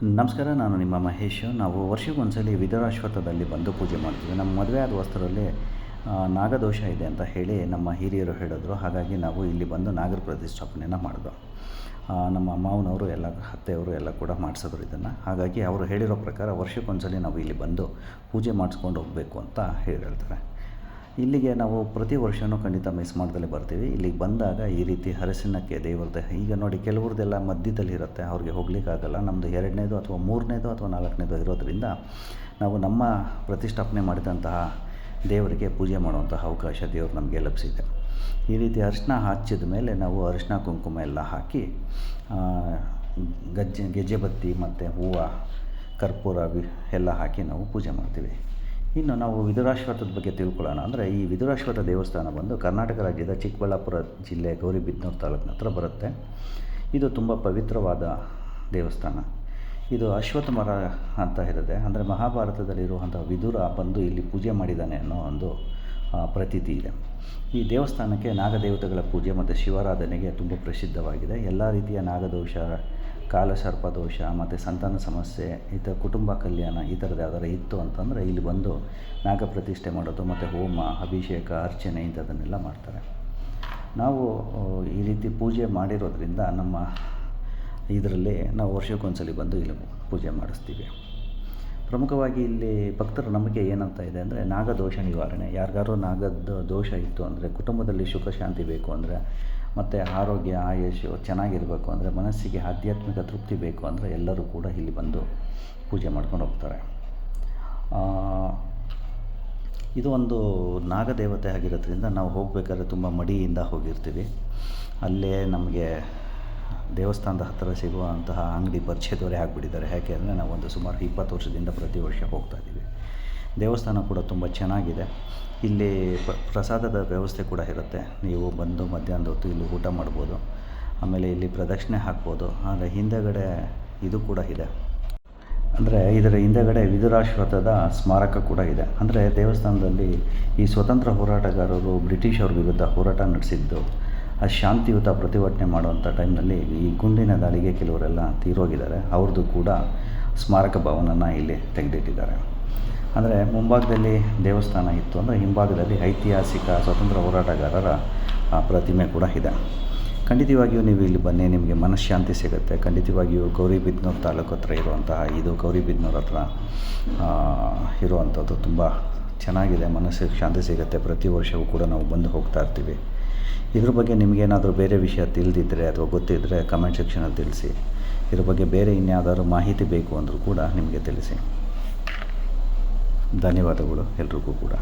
ನಮಸ್ಕಾರ, ನಾನು ನಿಮ್ಮ ಮಹೇಶ್. ನಾವು ವರ್ಷಕ್ಕೊಂದ್ಸಲಿ ವಿದುರಾಶ್ವತ್ಥದಲ್ಲಿ ಬಂದು ಪೂಜೆ ಮಾಡ್ತೀವಿ. ನಮ್ಮ ಮದುವೆ ಆದ ವಸ್ತ್ರದಲ್ಲಿ ನಾಗದೋಷ ಇದೆ ಅಂತ ಹೇಳಿ ನಮ್ಮ ಹಿರಿಯರು ಹೇಳಿದ್ರು. ಹಾಗಾಗಿ ನಾವು ಇಲ್ಲಿ ಬಂದು ನಾಗರ ಪ್ರತಿಷ್ಠಾಪನೆಯನ್ನು ಮಾಡಿದ್ವು ನಮ್ಮ ಮಾವನವರು ಎಲ್ಲ, ಅತ್ತೆಯವರು ಎಲ್ಲ ಕೂಡ ಮಾಡಿಸಿದ್ರು ಇದನ್ನು. ಹಾಗಾಗಿ ಅವರು ಹೇಳಿರೋ ಪ್ರಕಾರ ವರ್ಷಕ್ಕೊಂದ್ಸಲಿ ನಾವು ಇಲ್ಲಿ ಬಂದು ಪೂಜೆ ಮಾಡಿಸ್ಕೊಂಡು ಹೋಗಬೇಕು ಅಂತ ಹೇಳಿ ಹೇಳ್ತಾರೆ. ಇಲ್ಲಿಗೆ ನಾವು ಪ್ರತಿ ವರ್ಷವೂ ಖಂಡಿತ ಮಿಸ್ ಮಾಡ್ದಲೇ ಬರ್ತೀವಿ. ಇಲ್ಲಿಗೆ ಬಂದಾಗ ಈ ರೀತಿ ಹರಸಿನಕ್ಕೆ ದೇವ್ರದ್ದು ಈಗ ನೋಡಿ ಕೆಲವ್ರದ್ದೆಲ್ಲ ಮಧ್ಯದಲ್ಲಿ ಇರುತ್ತೆ, ಅವ್ರಿಗೆ ಹೋಗ್ಲಿಕ್ಕಾಗಲ್ಲ. ನಮ್ಮದು ಎರಡನೇದು ಅಥವಾ ಮೂರನೇದು ಅಥವಾ ನಾಲ್ಕನೇದು ಇರೋದ್ರಿಂದ ನಾವು ನಮ್ಮ ಪ್ರತಿಷ್ಠಾಪನೆ ಮಾಡಿದಂತಹ ದೇವರಿಗೆ ಪೂಜೆ ಮಾಡುವಂತಹ ಅವಕಾಶ ದೇವರು ನಮಗೆ ಲಭಿಸಿದೆ. ಈ ರೀತಿ ಅರಿಶಿನ ಹಚ್ಚಿದ ಮೇಲೆ ನಾವು ಅರಿಶಿನ ಕುಂಕುಮ ಎಲ್ಲ ಹಾಕಿ ಗಜ್ಜೆ, ಗೆಜ್ಜೆ ಬತ್ತಿ ಮತ್ತು ಹೂವು, ಕರ್ಪೂರ ಎಲ್ಲ ಹಾಕಿ ನಾವು ಪೂಜೆ ಮಾಡ್ತೀವಿ. ಇನ್ನು ನಾವು ವಿಧುರಾಶ್ವತ್ಥದ ಬಗ್ಗೆ ತಿಳ್ಕೊಳ್ಳೋಣ. ಅಂದರೆ ಈ ವಿದುರಾಶ್ವತ್ಥ ದೇವಸ್ಥಾನ ಬಂದು ಕರ್ನಾಟಕ ರಾಜ್ಯದ ಚಿಕ್ಕಬಳ್ಳಾಪುರ ಜಿಲ್ಲೆ ಗೌರಿಬಿದನೂರು ತಾಲೂಕಿನ ಹತ್ರ ಬರುತ್ತೆ. ಇದು ತುಂಬ ಪವಿತ್ರವಾದ ದೇವಸ್ಥಾನ. ಇದು ಅಶ್ವತ್ಥ ಮರ ಅಂತ ಇರುತ್ತೆ. ಅಂದರೆ ಮಹಾಭಾರತದಲ್ಲಿರುವಂಥ ವಿದುರ ಬಂದು ಇಲ್ಲಿ ಪೂಜೆ ಮಾಡಿದ್ದಾನೆ ಅನ್ನೋ ಒಂದು ಪ್ರತೀತಿ ಇದೆ. ಈ ದೇವಸ್ಥಾನಕ್ಕೆ ನಾಗದೇವತೆಗಳ ಪೂಜೆ ಮತ್ತು ಶಿವಾರಾಧನೆಗೆ ತುಂಬ ಪ್ರಸಿದ್ಧವಾಗಿದೆ. ಎಲ್ಲ ರೀತಿಯ ನಾಗದೋಷ ಕಾಲಸರ್ಪ ದೋಷ ಮತ್ತು ಸಂತಾನ ಸಮಸ್ಯೆ ಈ ಥರ ಕುಟುಂಬ ಕಲ್ಯಾಣ ಈ ಥರದ್ದು ಯಾವ್ದಾರು ಇತ್ತು ಅಂತಂದರೆ ಇಲ್ಲಿ ಬಂದು ನಾಗ ಪ್ರತಿಷ್ಠೆ ಮಾಡೋದು, ಮತ್ತು ಹೋಮ, ಅಭಿಷೇಕ, ಅರ್ಚನೆ ಇಂಥದ್ದನ್ನೆಲ್ಲ ಮಾಡ್ತಾರೆ. ನಾವು ಈ ರೀತಿ ಪೂಜೆ ಮಾಡಿರೋದ್ರಿಂದ ನಮ್ಮ ಇದರಲ್ಲಿ ನಾವು ವರ್ಷಕ್ಕೊಂದ್ಸಲಿ ಬಂದು ಇಲ್ಲಿ ಪೂಜೆ ಮಾಡಿಸ್ತೀವಿ. ಪ್ರಮುಖವಾಗಿ ಇಲ್ಲಿ ಭಕ್ತರ ನಂಬಿಕೆ ಏನಂತ ಇದೆ ಅಂದರೆ ನಾಗದೋಷ ನಿವಾರಣೆ. ಯಾರಿಗಾರು ನಾಗದ ದೋಷ ಇತ್ತು ಅಂದರೆ ಕುಟುಂಬದಲ್ಲಿ ಸುಖ ಶಾಂತಿ ಬೇಕು ಅಂದರೆ ಮತ್ತು ಆರೋಗ್ಯ ಆಯುಷು ಚೆನ್ನಾಗಿರಬೇಕು ಅಂದರೆ ಮನಸ್ಸಿಗೆ ಆಧ್ಯಾತ್ಮಿಕ ತೃಪ್ತಿ ಬೇಕು ಅಂದರೆ ಎಲ್ಲರೂ ಕೂಡ ಇಲ್ಲಿ ಬಂದು ಪೂಜೆ ಮಾಡ್ಕೊಂಡು ಹೋಗ್ತಾರೆ. ಇದು ಒಂದು ನಾಗದೇವತೆ ಆಗಿರೋದ್ರಿಂದ ನಾವು ಹೋಗಬೇಕಾದ್ರೆ ತುಂಬ ಮಡಿಯಿಂದ ಹೋಗಿರ್ತೀವಿ. ಅಲ್ಲೇ ನಮಗೆ ದೇವಸ್ಥಾನದ ಹತ್ತಿರ ಸಿಗುವಂತಹ ಅಂಗಡಿ ಪರಿಚಯದವರೇ ಆಗಿಬಿಟ್ಟಿದ್ದಾರೆ. ಯಾಕೆ ಅಂದರೆ ನಾವು ಒಂದು ಸುಮಾರು ಇಪ್ಪತ್ತು ವರ್ಷದಿಂದ ಪ್ರತಿ ವರ್ಷ ಹೋಗ್ತಾ ಇದ್ದೀವಿ. ದೇವಸ್ಥಾನ ಕೂಡ ತುಂಬ ಚೆನ್ನಾಗಿದೆ. ಇಲ್ಲಿ ಪ್ರಸಾದದ ವ್ಯವಸ್ಥೆ ಕೂಡ ಇರುತ್ತೆ. ನೀವು ಬಂದು ಮಧ್ಯಾಹ್ನದ ಹೊತ್ತು ಇಲ್ಲಿ ಊಟ ಮಾಡ್ಬೋದು. ಆಮೇಲೆ ಇಲ್ಲಿ ಪ್ರದಕ್ಷಿಣೆ ಹಾಕ್ಬೋದು. ಆದರೆ ಹಿಂದೆಗಡೆ ಇದು ಕೂಡ ಇದೆ. ಅಂದರೆ ಇದರ ಹಿಂದೆಗಡೆ ವಿದುರಾಶ್ವತದ ಸ್ಮಾರಕ ಕೂಡ ಇದೆ. ಅಂದರೆ ದೇವಸ್ಥಾನದಲ್ಲಿ ಈ ಸ್ವತಂತ್ರ ಹೋರಾಟಗಾರರು ಬ್ರಿಟಿಷರ ವಿರುದ್ಧ ಹೋರಾಟ ನಡೆಸಿದ್ದು, ಆ ಶಾಂತಿಯುತ ಪ್ರತಿಭಟನೆ ಮಾಡುವಂಥ ಟೈಮ್ನಲ್ಲಿ ಈ ಗುಂಡಿನ ದಾಳಿಗೆ ಕೆಲವರೆಲ್ಲ ತೀರೋಗಿದ್ದಾರೆ. ಅವ್ರದ್ದು ಕೂಡ ಸ್ಮಾರಕ ಭವನನ ಇಲ್ಲಿ ತೆಗೆದಿಟ್ಟಿದ್ದಾರೆ. ಅಂದರೆ ಮುಂಭಾಗದಲ್ಲಿ ದೇವಸ್ಥಾನ ಇತ್ತು ಅಂದರೆ ಹಿಂಭಾಗದಲ್ಲಿ ಐತಿಹಾಸಿಕ ಸ್ವತಂತ್ರ ಹೋರಾಟಗಾರರ ಪ್ರತಿಮೆ ಕೂಡ ಇದೆ. ಖಂಡಿತವಾಗಿಯೂ ನೀವು ಇಲ್ಲಿ ಬನ್ನಿ, ನಿಮಗೆ ಮನಃಶಾಂತಿ ಸಿಗುತ್ತೆ. ಖಂಡಿತವಾಗಿಯೂ ಗೌರಿಬಿದನೂರು ತಾಲೂಕು ಹತ್ರ ಇರುವಂತಹ, ಇದು ಗೌರಿಬಿದನೂರು ಹತ್ರ ಇರುವಂಥದ್ದು ತುಂಬ ಚೆನ್ನಾಗಿದೆ. ಮನಸ್ಸಿಗೆ ಶಾಂತಿ ಸಿಗುತ್ತೆ. ಪ್ರತಿ ವರ್ಷವೂ ಕೂಡ ನಾವು ಬಂದು ಹೋಗ್ತಾ ಇರ್ತೀವಿ. ಇದ್ರ ಬಗ್ಗೆ ನಿಮಗೇನಾದರೂ ಬೇರೆ ವಿಷಯ ತಿಳಿದಿದ್ದರೆ ಅಥವಾ ಗೊತ್ತಿದ್ದರೆ ಕಮೆಂಟ್ ಸೆಕ್ಷನಲ್ಲಿ ತಿಳಿಸಿ. ಇದ್ರ ಬಗ್ಗೆ ಬೇರೆ ಇನ್ಯಾವುದಾದ್ರು ಮಾಹಿತಿ ಬೇಕು ಅಂದರೂ ಕೂಡ ನಿಮಗೆ ತಿಳಿಸಿ. ಧನ್ಯವಾದಗಳು ಎಲ್ರಿಗೂ ಕೂಡ.